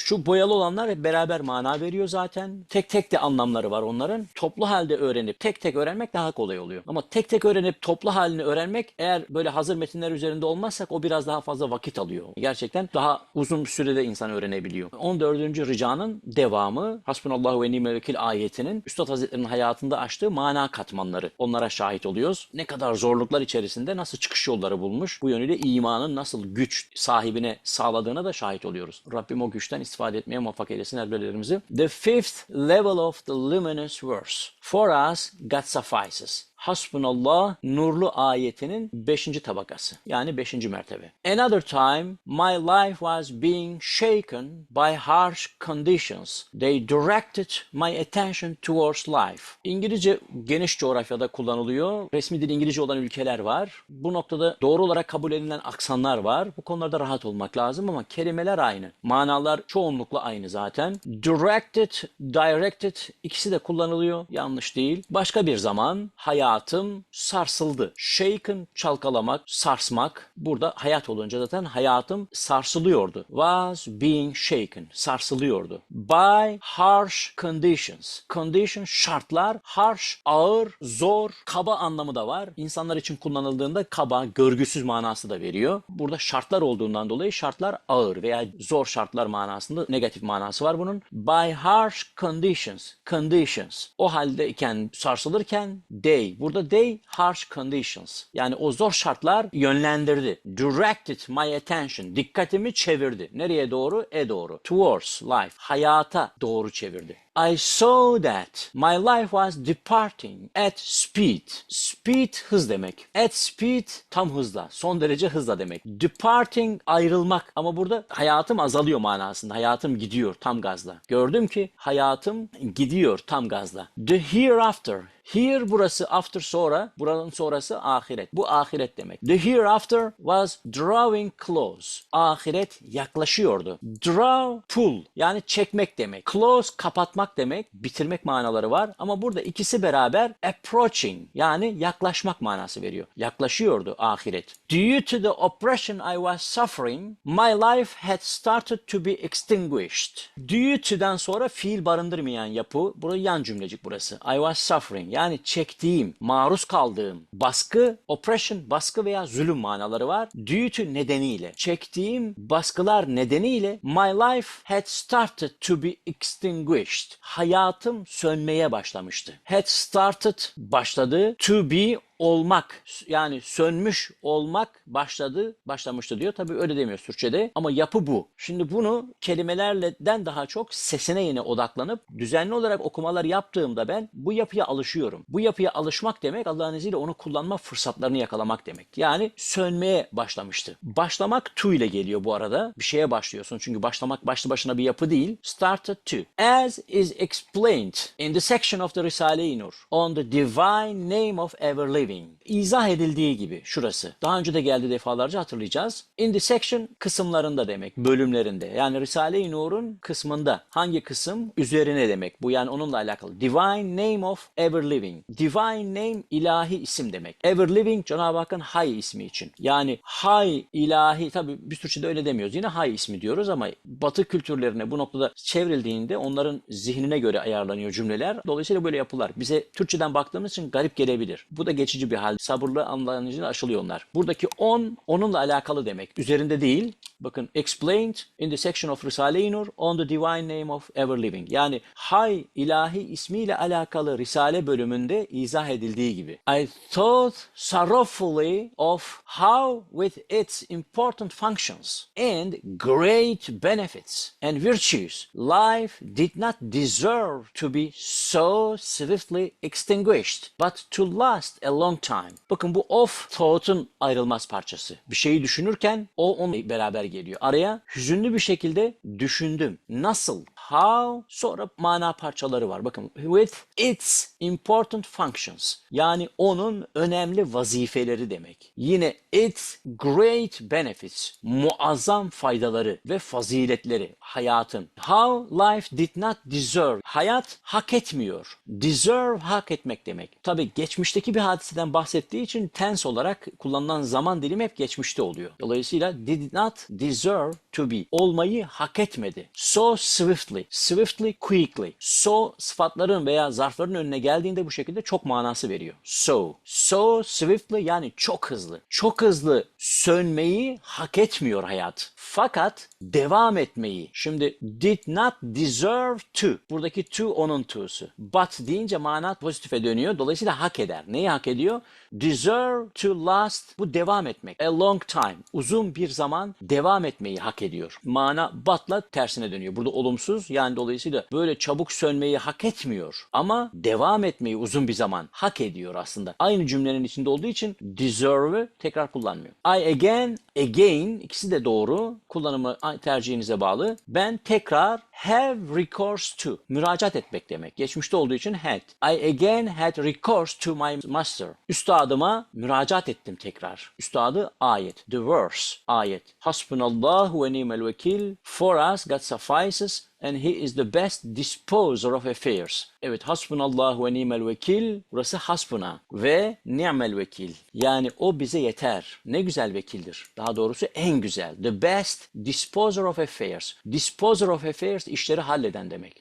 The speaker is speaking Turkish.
şu boyalı olanlar hep beraber mana veriyor zaten. Tek tek de anlamları var onların. Toplu halde öğrenip tek tek öğrenmek daha kolay oluyor. Ama tek tek öğrenip toplu halini öğrenmek eğer böyle hazır metinler üzerinde olmazsak o biraz daha fazla vakit alıyor. Gerçekten daha uzun sürede insan öğrenebiliyor. 14. ricanın devamı Hasbunallahu ve ni'mel vekil ayetinin Üstad Hazretleri'nin hayatında açtığı mana katmanları. Onlara şahit oluyoruz. Ne kadar zorluklar içerisinde nasıl çıkış yolları bulmuş. Bu yönüyle imanın nasıl güç sahibine sağladığına da şahit oluyoruz. Rabbim o güçten istifade etmeye muvaffak eylesin elbelerimizi. The fifth level of the luminous verse. For us God suffices. Hasbunallah nurlu ayetinin 5. tabakası. Yani 5. mertebe. Another time my life was being shaken by harsh conditions. They directed my attention towards life. İngilizce geniş coğrafyada kullanılıyor. Resmi dil İngilizce olan ülkeler var. Bu noktada doğru olarak kabul edilen aksanlar var. Bu konularda rahat olmak lazım ama kelimeler aynı. Manalar çoğunlukla aynı zaten. Directed, directed ikisi de kullanılıyor. Yanlış değil. Başka bir zaman hayat hayatım sarsıldı. Shaken çalkalamak, sarsmak. Burada hayat olunca zaten hayatım sarsılıyordu. Was being shaken. Sarsılıyordu. By harsh conditions. Condition şartlar. Harsh, ağır, zor, kaba anlamı da var. İnsanlar için kullanıldığında kaba, görgüsüz manası da veriyor. Burada şartlar olduğundan dolayı şartlar ağır veya zor şartlar manasında negatif manası var bunun. By harsh conditions. Conditions. O haldeyken sarsılırken they. Burada they harsh conditions. Yani o zor şartlar yönlendirdi. Directed my attention. Dikkatimi çevirdi. Nereye doğru? E doğru. Towards life. Hayata doğru çevirdi. I saw that my life was departing at speed. Speed hız demek. At speed tam hızla. Son derece hızla demek. Departing ayrılmak. Ama burada hayatım azalıyor manasında. Hayatım gidiyor tam gazla. Gördüm ki hayatım gidiyor tam gazla. The hereafter. Here burası after sonra, buranın sonrası ahiret. Bu ahiret demek. The hereafter was drawing close. Ahiret yaklaşıyordu. Draw, pull yani çekmek demek. Close kapatmak demek, bitirmek manaları var. Ama burada ikisi beraber approaching yani yaklaşmak manası veriyor. Yaklaşıyordu ahiret. Due to the oppression I was suffering, my life had started to be extinguished. Due to'dan sonra fiil barındırmayan yapı, burada yan cümlecik burası. I was suffering yani çektiğim, maruz kaldığım baskı, oppression, baskı veya zulüm manaları var. Due to nedeniyle, çektiğim baskılar nedeniyle my life had started to be extinguished. Hayatım sönmeye başlamıştı. Had started başladı, to be olmak yani sönmüş olmak başladı, başlamıştı diyor. Tabii öyle demiyoruz Türkçe'de ama yapı bu. Şimdi bunu kelimelerden daha çok sesine yine odaklanıp düzenli olarak okumalar yaptığımda ben bu yapıya alışıyorum. Bu yapıya alışmak demek Allah'ın izniyle onu kullanma fırsatlarını yakalamak demek. Yani sönmeye başlamıştı. Başlamak to ile geliyor bu arada. Bir şeye başlıyorsun çünkü başlamak başlı başına bir yapı değil. Started to. As is explained in the section of the Risale-i Nur on the divine name of ever living. İzah edildiği gibi şurası. Daha önce de geldi defalarca hatırlayacağız. In the section kısımlarında demek, bölümlerinde. Yani Risale-i Nur'un kısmında. Hangi kısım? Üzerine demek. Bu yani onunla alakalı. Divine name of ever living. Divine name ilahi isim demek. Ever living Cenab-ı Hakk'ın hay ismi için. Yani hay ilahi tabi biz Türkçe'de öyle demiyoruz. Yine hay ismi diyoruz ama batı kültürlerine bu noktada çevrildiğinde onların zihnine göre ayarlanıyor cümleler. Dolayısıyla böyle yapılar. Bize Türkçeden baktığımız için garip gelebilir. Bu da geçici bir hal. Sabırlı anlayıcıyla aşılıyor onlar. Buradaki on, onunla alakalı demek. Üzerinde değil. Bakın explained in the section of Risale-i Nur on the divine name of ever living. Yani hay ilahi ismiyle alakalı Risale bölümünde izah edildiği gibi. I thought sorrowfully of how with its important functions and great benefits and virtues life did not deserve to be so swiftly extinguished but to last a long time. Bakın bu of thought'un ayrılmaz parçası. Bir şeyi düşünürken o onunla beraber geliyor. Araya hüzünlü bir şekilde düşündüm. Nasıl? How? Sonra mana parçaları var. Bakın with its important functions. Yani onun önemli vazifeleri demek. Yine its great benefits. Muazzam faydaları ve faziletleri hayatın. How life did not deserve. Hayat hak etmiyor. Deserve hak etmek demek. Tabi geçmişteki bir hadiseden bahsediyor bahsettiği için tense olarak kullanılan zaman dilimi hep geçmişte oluyor. Dolayısıyla did not deserve to be. Olmayı hak etmedi. So swiftly. Swiftly, quickly. So sıfatların veya zarfların önüne geldiğinde bu şekilde çok manası veriyor. So. So swiftly yani çok hızlı. Çok hızlı sönmeyi hak etmiyor hayat. Fakat devam etmeyi. Şimdi did not deserve to. Buradaki to onun to'su. But deyince mana pozitife dönüyor. Dolayısıyla hak eder. Neyi hak ediyor? Deserve to last. Bu devam etmek. A long time. Uzun bir zaman devam etmeyi hak ediyor. Mana but'la tersine dönüyor. Burada olumsuz. Yani dolayısıyla böyle çabuk sönmeyi hak etmiyor. Ama devam etmeyi uzun bir zaman hak ediyor aslında. Aynı cümlenin içinde olduğu için deserve'ı tekrar kullanmıyor. I again, again ikisi de doğru. Kullanımı tercihinize bağlı. Ben tekrar have recourse to. Müracaat etmek demek. Geçmişte olduğu için had. I again had recourse to my master. Üstadıma müracaat ettim tekrar. Üstadı ayet. The verse. Ayet. Hasbunallahu ve ni'mel vekil. For us God suffices and he is the best disposer of affairs. Evet hasbunallahu ve ni'mel vekil. Burası hasbuna ve ni'mel vekil. Yani o bize yeter. Ne güzel vekildir. Daha doğrusu en güzel. The best disposer of affairs. Disposer of affairs işleri halleden demek.